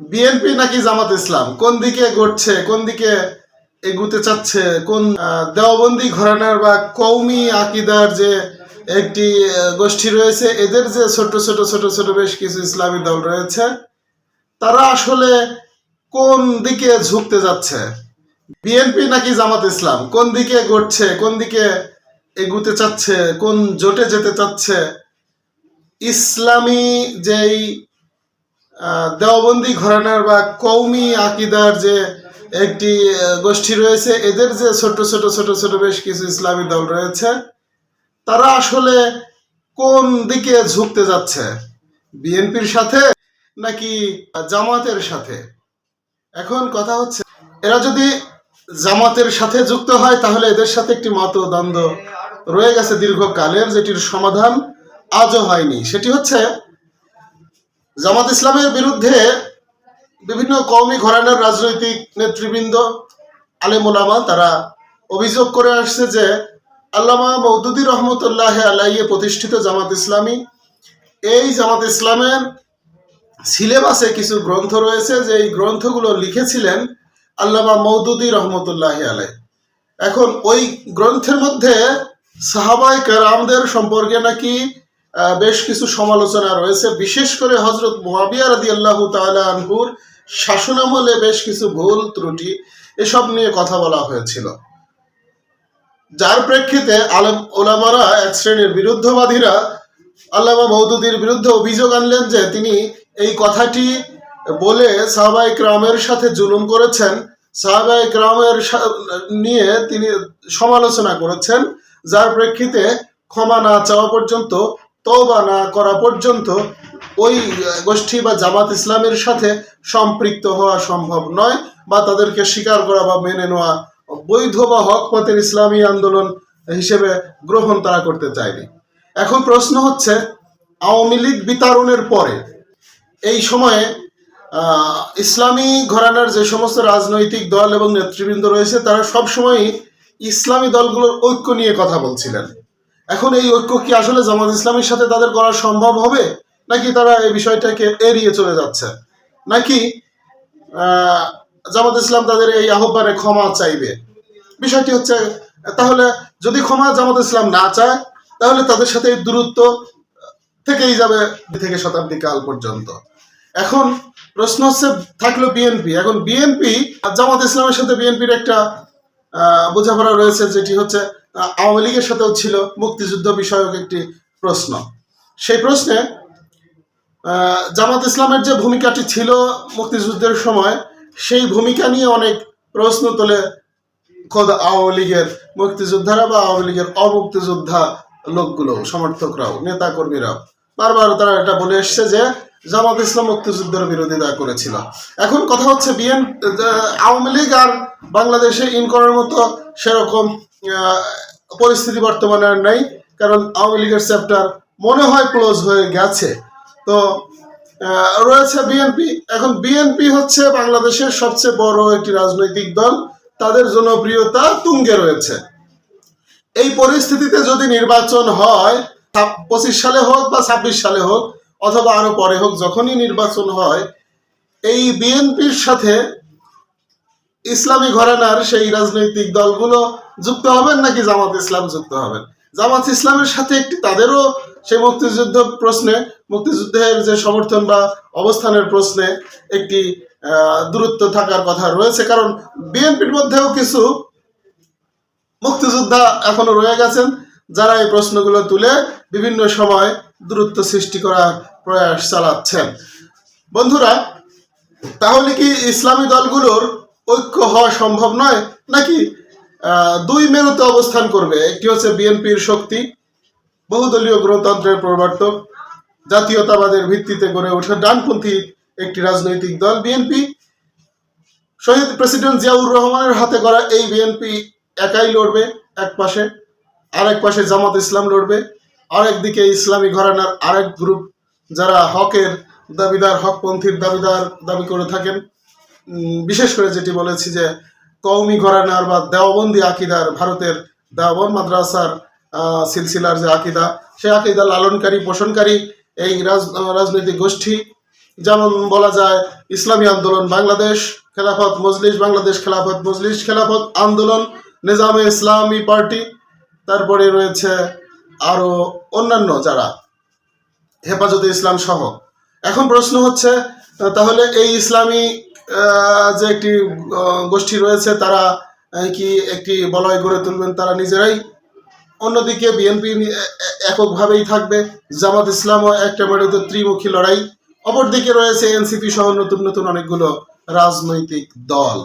BNP নাকি জামাত ইসলাম? কোন দিকে গড়ছে কোন দিকে এগুতে চাচ্ছে? কোন দেওবন্দি ঘরানার বা কৌমি আকিদার যে একটি গোষ্ঠী রয়েছে, এদের যে ছোট ছোট ছোট ছোট বেশ কিছু ইসলামী দল রয়েছে, তারা আসলে কোন দিকে ঝুঁকতে যাচ্ছে? বিএনপি নাকি জামাত ইসলাম? কোন দিকে গড়ছে কোন দিকে এগুতে চাচ্ছে? কোন জোটে যেতে চাচ্ছে? ইসলামী যেই দেওবন্দি ঘরানার বা কৌমি আকিদার যে একটি গোষ্ঠী রয়েছে, এদের যে ছোট ছোট ছোট ছোট বেশ কিছু ইসলামী দল রয়েছে, তারা আসলে কোন দিকে ঝুঁকতে যাচ্ছে? বিএনপির সাথে নাকি জামাতের সাথে? এখন কথা হচ্ছে, এরা যদি জামাতের সাথে যুক্ত হয়, তাহলে এদের সাথে একটি মতদ্বন্দ্ব রয়ে গেছে দীর্ঘকালের, যেটির সমাধান আজও হয়নি। সেটি হচ্ছে জামাত ইসলামের বিরুদ্ধে বিভিন্ন কওমি ঘরানার রাজনৈতিক নেতৃবৃন্দ আলেমুলামা তারা অভিযোগ করে আসছে যে আল্লামা মৌদুদি রহমতুল্লাহ আলাইয়ে প্রতিষ্ঠিত জামাত ইসলামী। এই জামাত ইসলামের সিলেবাসে কিছু গ্রন্থ রয়েছে, যে এই গ্রন্থগুলো লিখেছিলেন আল্লামা মৌদুদি রহমতুল্লাহ আলাই এখন ওই গ্রন্থের মধ্যে সাহাবাই কেরামদের সম্পর্কে নাকি বেশ কিছু সমালোচনা রয়েছে। বিশেষ করে হজরত মুয়াবিয়া রাদি আল্লাহ আনহুর শাসনামলে বেশ কিছু ভুল, ত্রুটি এসব নিয়ে কথা বলা হয়েছিল। যার প্রেক্ষিতে আলম ওলামারা এক শ্রেণির বিরুদ্ধবাদীরা আল্লামা মৌদুদির বিরুদ্ধে অভিযোগ আনলেন যে তিনি এই কথাটি বলে সাহাবাই ক্রামের সাথে জুলুম করেছেন। সাহাবাই ক্রামের নিয়ে তিনি সমালোচনা করেছেন, যার প্রেক্ষিতে ক্ষমা না চাওয়া পর্যন্ত তওবা না করা পর্যন্ত ওই গোষ্ঠী বা জামাত ইসলামের সাথে সম্পৃক্ত হওয়া সম্ভব নয় বা তাদেরকে স্বীকার করা বা মেনে নেওয়া বৈধ বা হক পথের ইসলামী আন্দোলন হিসেবে গ্রহণ তারা করতে চায়নি। এখন প্রশ্ন হচ্ছে, আওয়ামী লীগ বিতাড়নের পরে এই সময়ে ইসলামী ঘরানার যে সমস্ত রাজনৈতিক দল এবং নেতৃবৃন্দ রয়েছে, তারা সবসময়ই ইসলামী দলগুলোর ঐক্য নিয়ে কথা বলছিলেন। এখন এই ঐক্য কি আসলে জামাত ইসলামের সাথে তাদের করা সম্ভব হবে? নাকি তারা এই বিষয়টাকে এড়িয়ে চলে যাচ্ছে? নাকি জামাত ইসলাম তাদের এই আহ্বানে ক্ষমা চাইবে? বিষয়টি হচ্ছে, তাহলে যদি ক্ষমা জামাত ইসলাম না চায়, তাহলে তাদের সাথে এই দূরত্ব থেকেই যাবে থেকে শতাব্দী কাল পর্যন্ত। এখন প্রশ্ন হচ্ছে, থাকল বিএনপি। এখন বিএনপি জামাত ইসলামের সাথে বিএনপির একটা বোঝাপড়া রয়েছে, যেটি হচ্ছে আওয়ামী লীগের সাথেও ছিল মুক্তিযুদ্ধ বিষয়ক একটি প্রশ্ন। সেই প্রশ্নে জামাত ইসলামের যে ভূমিকাটি ছিল মুক্তিযুদ্ধের সময়, সেই ভূমিকা নিয়ে অনেক প্রশ্ন তোলে খোদ আওয়ামী লীগের মুক্তিযোদ্ধারা বা আওয়ামী লীগের অমুক্তিযোদ্ধা লোকগুলো, সমর্থকরাও নেতা কর্মীরাও বারবার তারা এটা বলে এসছে যে জামাত ইসলাম মুক্তিযুদ্ধের বিরোধিতা করেছিল। এখন কথা হচ্ছে বিএন আওয়ামী লীগ আর বাংলাদেশে ইন করার মতো সেরকম পরিস্থিতি বর্তমানে আর নেই, কারণ আওয়ামী লীগের চ্যাপ্টার মনে হয় ক্লোজ হয়ে গেছে। তো রয়েছে বিএনপি এখন বিএনপি হচ্ছে বাংলাদেশের সবচেয়ে বড় একটি রাজনৈতিক দল। তাদের জনপ্রিয়তা তুঙ্গে রয়েছে। এই পরিস্থিতিতে যদি নির্বাচন হয় পঁচিশ সালে হোক বা ছাব্বিশ সালে হোক, অথবা আরও পরে হোক, যখনই নির্বাচন হয়, এই বিএনপির সাথে ইসলামী ঘরানার সেই রাজনৈতিক দলগুলো যুক্ত হবেন নাকি জামাত ইসলাম যুক্ত হবেন? জামাত ইসলামের সাথে একটি তাদেরও সেই মুক্তিযুদ্ধ প্রশ্নে, মুক্তিযুদ্ধের যে সমর্থন বা অবস্থানের প্রশ্নে একটি দূরত্ব থাকার কথা রয়েছে। কারণ বিএনপির মধ্যেও কিছু মুক্তিযোদ্ধা এখনও রয়ে গেছেন, যারা এই প্রশ্নগুলো তুলে বিভিন্ন সময় দূরত্ব সৃষ্টি করার প্রয়াস চালাচ্ছেন। বন্ধুরা, তাহলে কি ইসলামী দলগুলোর ঐক্য হওয়া সম্ভব নয়, নাকি দুই মেরুতে অবস্থান করবে? একটি হচ্ছে বিএনপির শক্তি, বহুদলীয় গণতন্ত্রের প্রবর্তক, জাতীয়তাবাদের ভিত্তিতে গড়ে ওঠা ডানপন্থী একটি রাজনৈতিক দল, বিএনপি। শহীদ প্রেসিডেন্ট জিয়াউর রহমানের হাতে গড়া এই বিএনপি একাই লড়বে, এক পাশে। আরেক পাশে জামাত ইসলাম লড়বে। আরেক দিকে ইসলামী ঘরানার আরেক গ্রুপ যারা হকের দাবিদার, হকপন্থীর দাবিদার দাবি করে থাকেন। বিশেষ করে যেটি বলেছি যে কৌমি ঘরানার বা দেওবন্দি আকিদার, ভারতের দেওবন মাদ্রাসার সিলসিলার যে আকিদা সে আকিদা লালনকারী, পোষণকারী এই রাজ রাজনৈতিক গোষ্ঠী। যেমন বলা যায়, ইসলামী আন্দোলন বাংলাদেশ, খেলাফত মজলিস, বাংলাদেশ খেলাফত মজলিস, খেলাফত আন্দোলন, নিজামে ইসলামী পার্টি। তারপরে রয়েছে আরও অন্যান্য যারা, হেফাজতে ইসলাম সহ। এখন প্রশ্ন হচ্ছে, তাহলে এই ইসলামী যে একটি গোষ্ঠী রয়েছে, তারা কি একটি বলয় গড়ে তুলবেন তারা নিজেরাই। অন্যদিকে বিএনপি এককভাবেই থাকবে। জামাত ইসলামও একটা মেরুত ত্রিমুখী লড়াই। অপরদিকে রয়েছে এনসিপি সহ নতুন নতুন অনেকগুলো রাজনৈতিক দল।